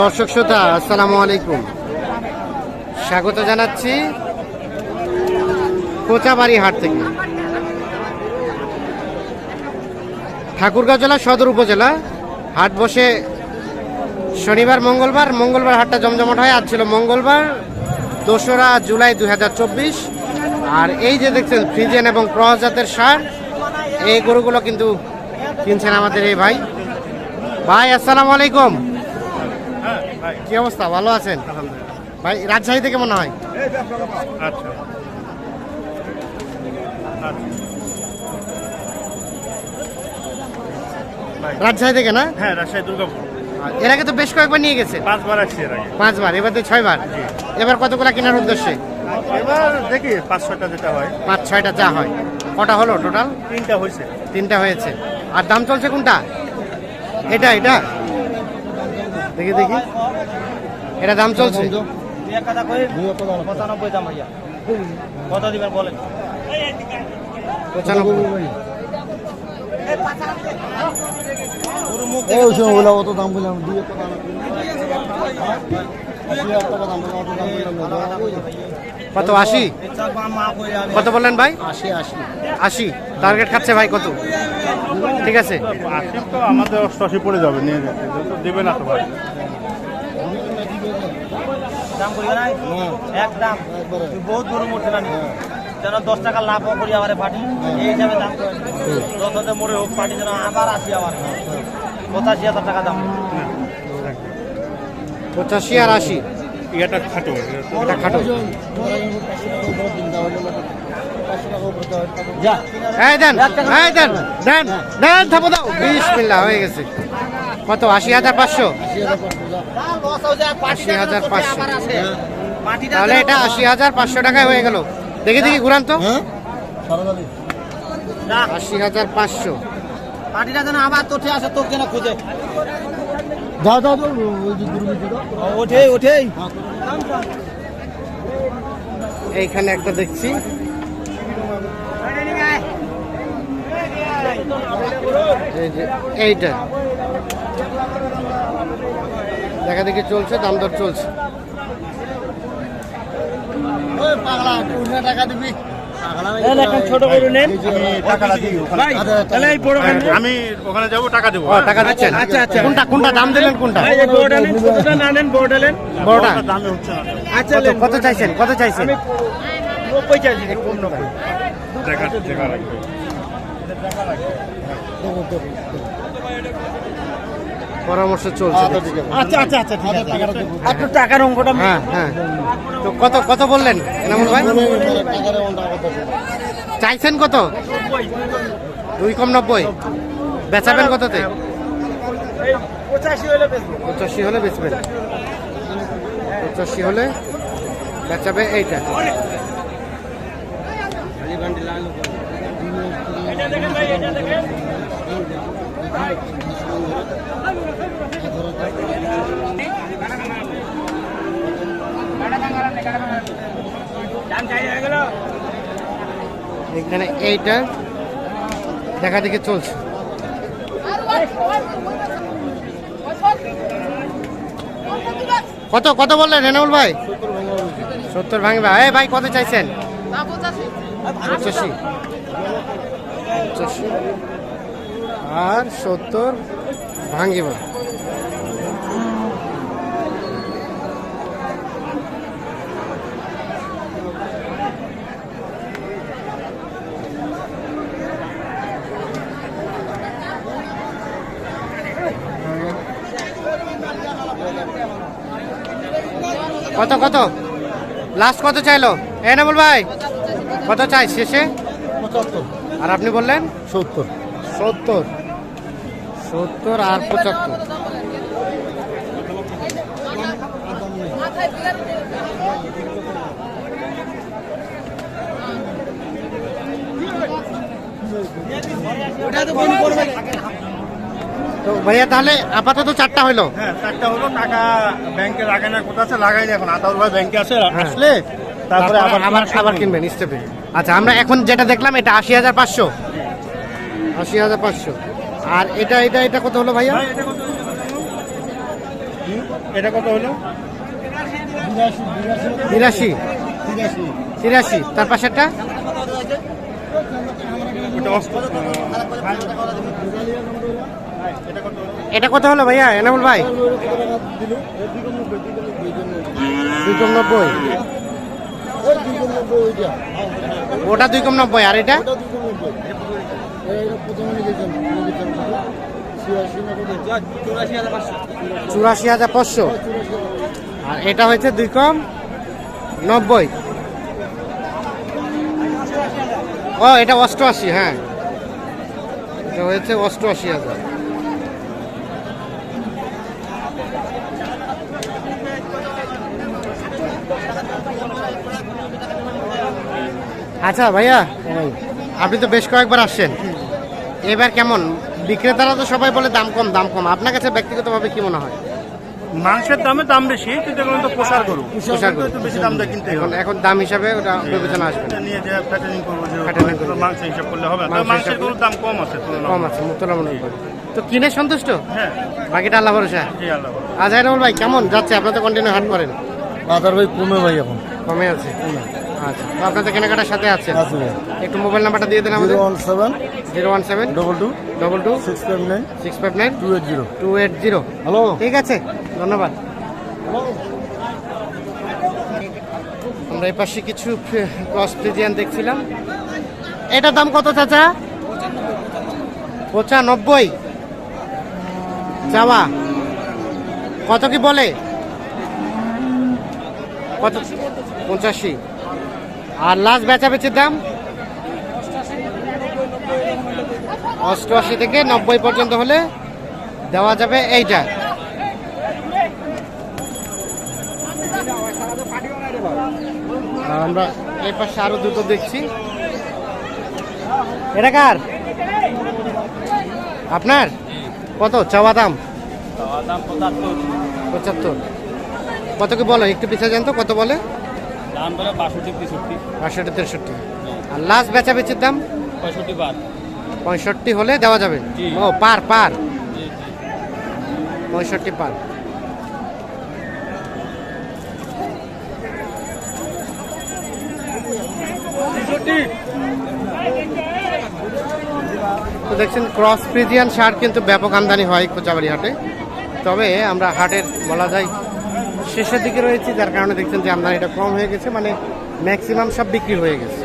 দর্শক শ্রোতা, আসসালামু আলাইকুম। স্বাগত জানাচ্ছি কোচাবাড়ি হাট থেকে। ঠাকুরগাঁও জেলা সদর উপজেলা। হাট বসে শনিবার, মঙ্গলবার মঙ্গলবার হাটটা জমজমাট হয়। আজ ছিল মঙ্গলবার, দোসরা জুলাই দুই হাজার চব্বিশ। আর এই যে দেখছেন, ফ্রিজেন এবং ক্রস জাতের সার, এই গরুগুলো কিন্তু কিনছেন আমাদের এই ভাই। ভাই, আসসালামু আলাইকুম। কি অবস্থা? ভালো আছেন? ভাই রাজশাহী থেকে মনে হয়? আচ্ছা। রাজশাহী থেকে না? হ্যাঁ রাজশাহী দুর্গাপুর। এর আগে তো বেশ কয়েকবার নিয়ে গেছে। পাঁচবার আসছি এর আগে। পাঁচবার এবার তো ছয়বার। এবার কতগুলা কেনার উদ্দেশ্যে? এবার দেখি পাঁচ ছয়টা যেটা হয়। পাঁচ ছয়টা যা হয়। কটা হলো টোটাল তিনটা হয়েছে। তিনটা হয়েছে। আর দাম চলছে কোনটা? এটা এটা? দেখি দেখি। এটা দাম চলছে? পঁচানব্বই দাম ভাইয়া। কত দিবেন বলেন? পঁচানব্বই। অত দাম বললাম আশি কত আশি? বললেন ভাই? আশি আশি। আশি। টার্গেট খাচ্ছে ভাই কত? ঠিক আছে। আমাদের অষ্টআশি পড়ে যাবে নিয়ে তো দেবে না তো ভাই। দাম করি নাই? এক দাম। তুই বহুত গরু মরছে না যেন দশ টাকা লাভ করি আবার পার্টি। এই হিসাবে দাম করে দশ হাজার মরে হোক পার্টি যেন আবার আসি আবার। পঁচাশি হাজার টাকা দাম। পঁচাশি আর আশি। এটা খাটো। এটা খাটো। যা। এই দেন এই দেন দেন দেন থাপো দাও। বিসমিল্লাহ হয়ে গেছে। কত? আশি হাজার পাঁচশো? আশি হাজার পাঁচশো। তাহলে এটা আশি হাজার পাঁচশো টাকায় হয়ে গেল। দেখে দেখি ঘুরান তো। হ্যাঁ? আশি হাজার পাঁচশো। পার্টিটা যেন আবার তোঠে আসে তোর যেন খুঁজে। ওঠে ওঠেই এইখানে একটা দেখছি। এইটা। দেখা দেখি চলছে দাম দর চলছে ছোট করে নেন। আমি টাকাটা দিই ওখানে ভাই তাহলে এই বড় হ্যাঁ, আমি ওখানে যাব টাকা দেবো। টাকা দিচ্ছেন? আচ্ছা, আচ্ছা। কোনটা কোনটা দাম দিলেন কোনটা? ভাই এই বড়টা না নেন বড়টা নেন। বড়টা ওটার দামে হচ্ছে না। আচ্ছা কত কত চাইছেন? কত চাইছেন? নব্বই চাইছি। কম নব্বই দেখা দেখা লাগবে পরামর্শ চলছে দেখছি। আচ্ছা আচ্ছা আচ্ছা ঠিক আছে। একটু টাকার অঙ্কটা হ্যাঁ হ্যাঁ। তো কত কত বললেন এনামুল ভাই? চাইছেন কত? দুই কম নব্বই। বেচাবেন কততে? পঁচাশি হলে বেশি পঁচাশি হলে বেচবেন। পঁচাশি হলে বেচাবে এইটা। এখানে এইটা দেখা দেখি চলছে। কত কত বললেন রেনাউল ভাই? সত্তর ভাঙবে এ ভাই, কত চাইছেন? আর সত্তর ভাঙিবা। কত কত? লাস্ট কত চাইলো? এ না বল ভাই কত চাই? শেষে? আর আপনি বললেন? সত্তর। সত্তর। সত্তর আর পঁচাত্তর। তো ভাইয়া তাহলে আপাতত চারটা হইল? হ্যাঁ চারটা হলো টাকা ব্যাংকে লাগাই না কোথা আছে? লাগাই এখন। আতাউর ভাই ব্যাংকে আছে আসলে তারপরে আবার আবার আবার কিনবেন স্টেপে আচ্ছা আমরা এখন যেটা দেখলাম এটা আশি হাজার পাঁচশো। আশি হাজার পাঁচশো। আর এটা এটা এটা কত হলো ভাইয়া? এটা কত? হলো? বিরাশি তিরাশি। তার পাশেরটা? এটা কত হলো ভাইয়া এনামুল ভাই? দুই কম নব্বই। ওটা দুই কম নব্বই আর এটা? চৌরাশি হাজার পাঁচশো। আর এটা হচ্ছে দুই কম নব্বই। ও, এটা অষ্টআশি হ্যাঁ। এটা হয়েছে অষ্টআশি হাজার। আচ্ছা ভাইয়া। আপনি তো বেশ কয়েকবার আসছেন। এবার কেমন? বিক্রেতারা তো সবাই বলে দাম কম দাম কম। আপনার কাছে ব্যক্তিগতভাবে কি মনে হয়? মাংসের দামে দাম বেশি কিন্তু এখন তো পোষার গরু। পোষার গরু। একটু বেশি দাম দিয়ে কিনতে এখন এখন দাম হিসাবে ওটা বিবেচনা আসবে। এটা নিয়ে যে ফ্যাটারিং করব যে। মাংস হিসাব করলে হবে। না মাংসের গরুর দাম কম আছে। কম আছে তুলনামূলক তো কিনে সন্তুষ্ট? হ্যাঁ। বাকিটা আল্লাহ ভরসা। জি আল্লাহ আজহারুল ভাই কেমন যাচ্ছে? আপনার তো কন্টিনিউ হাট করেন। বাজার ভাই কমে ভাই এখন। কমে আছে। আচ্ছা তো আপনার তো কেনাকাটার সাথে আছে আছে। ভাই একটু মোবাইল নাম্বারটা দিয়ে দেন আমাদের। Zero one seven zero one seven double two double two six five nine six five nine two eight zero. Two eight zero. Hello. ঠিক আছে ধন্যবাদ। আমরা এই পাশে কিছু ক্রস ফ্রিজিয়ান দেখছিলাম। এটার দাম কত চাচা? পঁচানব্বই। যাওয়া কত কি বলে? কত? পঁচাশি। আর লাস্ট বেচাবেচির দাম? অষ্টআশি থেকে নব্বই পর্যন্ত হলে দেওয়া যাবে এইটা। আমরা এই পাশে আরও দুটো দেখছি। এটা কার? আপনার? কত? চাওয়া দাম? পঁচাত্তর। কত কি বলো একটু পিছিয়ে যান তো কত বলে? দাম বলে বাষট্টি তেষট্টি। বাষট্টি তেষট্টি। আর লাস্ট দাম? পঁয়ষট্টি বার। পঁয়ষট্টি হলে দেওয়া যাবে? ও পার পার। পঁয়ষট্টি পার। তো দেখছেন ক্রস ফ্রিজিয়ান শার্ট কিন্তু ব্যাপক আমদানি হয় কোচাবাড়ি হাটে তবে আমরা হাটের বলা যায় শেষের দিকে রয়েছি, যার কারণে দেখছেন যে আমদানিটা কম হয়ে গেছে মানে ম্যাক্সিমাম সব বিক্রি হয়ে গেছে।